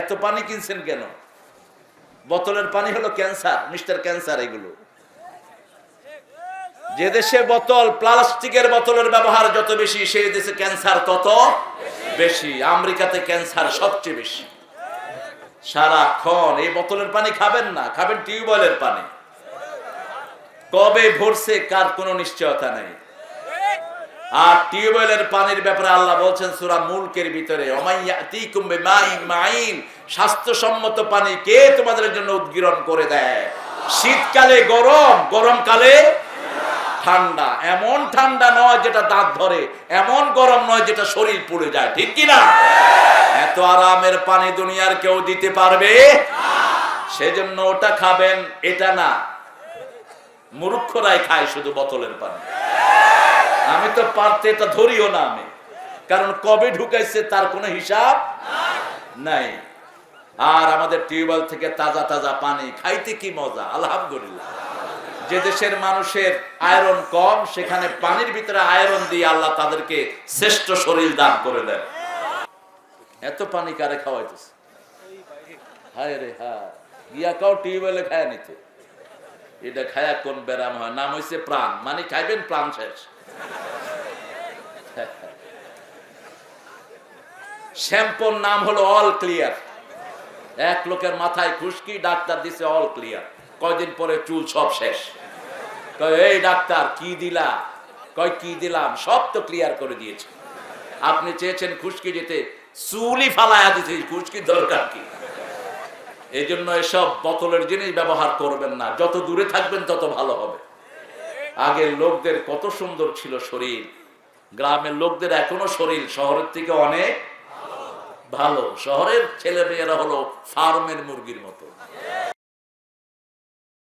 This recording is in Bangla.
এত পানি কিনছেন কেন? বোতলের পানি হলো ক্যান্সার, মিস্টার ক্যান্সার এগুলো। যে দেশে বোতল প্লাস্টিকের বোতলের ব্যবহার যত বেশি, সেই দেশে ক্যান্সার তত বেশি। আমেরিকাতে ক্যান্সার সবচেয়ে বেশি। সারাক্ষণ এই বোতলের পানি খাবেন না, খাবেন টিউবওয়েলের পানি। কবে ভরছে কার কোনো নিশ্চয়তা নেই। আর টিউবওয়েলের পানির ব্যাপারে আল্লাহ বলছেন, সূরা মুলকের ভিতরে স্বাস্থ্যসম্মত পানি কে তোমাদের জন্য উদ্গীরণ করে দেয়? শীতকালে গরম, গরমকালে ঠান্ডা। এমন ঠান্ডা নয় যেটা দাঁত ধরে, এমন গরম নয় যেটা শরীর পুড়ে যায়। ঠিক কি না? এত আরামের পানি দুনিয়ার কেউ দিতে পারবে? সেজন্য ওটা খাবেন, এটা না। মূর্খরাই খায় শুধু বোতলের পানি। আমি তো পারতে এটা ধরিও না আমি। কারণ কবে ঢুকাইছে তার কোনো হিসাব নাই। আর আমাদের টিউবওয়েল থেকে তাজা তাজা পানি, খাইতে কি মজা? আলহামদুলিল্লাহ। যে দেশের মানুষের আয়রন কম, সেখানে পানির ভিতরে আয়রন দিয়ে আল্লাহ তাদেরকে শ্রেষ্ঠ শরীর দান করে দেন। এত পানি কারে খাওয়াইতেছে? হায় রে হ্যাঁ। গিয়া কাও টিউবওয়েলে খায় নিতে। এটা খায়া কোন ব্যারাম হয়? নাম হইছে প্রাণ। মানে খাইবেন প্রাণ শেষ। শ্যাম্পুর নাম হলো অল ক্লিয়ার এক লোকের মাথায় খুশকি, ডাক্তার দিছে অল ক্লিয়ার কয়দিন পরে চুল সব শেষ। এই ডাক্তার, কি দিলা? কয়, কি দিলাম? সব তো ক্লিয়ার করে দিয়েছে। আপনি চেয়েছেন খুশকি যেতে চুলই ফালায়া দিতে খুশকি দরকার কি? এই জন্য এসব বোতলের জিনিস ব্যবহার করবেন না। যত দূরে থাকবেন, তত ভালো হবে। আগের লোকদের কত সুন্দর ছিল শরীর। গ্রামের লোকদের এখনও শরীর শহরের থেকে অনেক ভালো। শহরের ছেলে মেয়েরা হলো ফার্মের মুরগির মতো।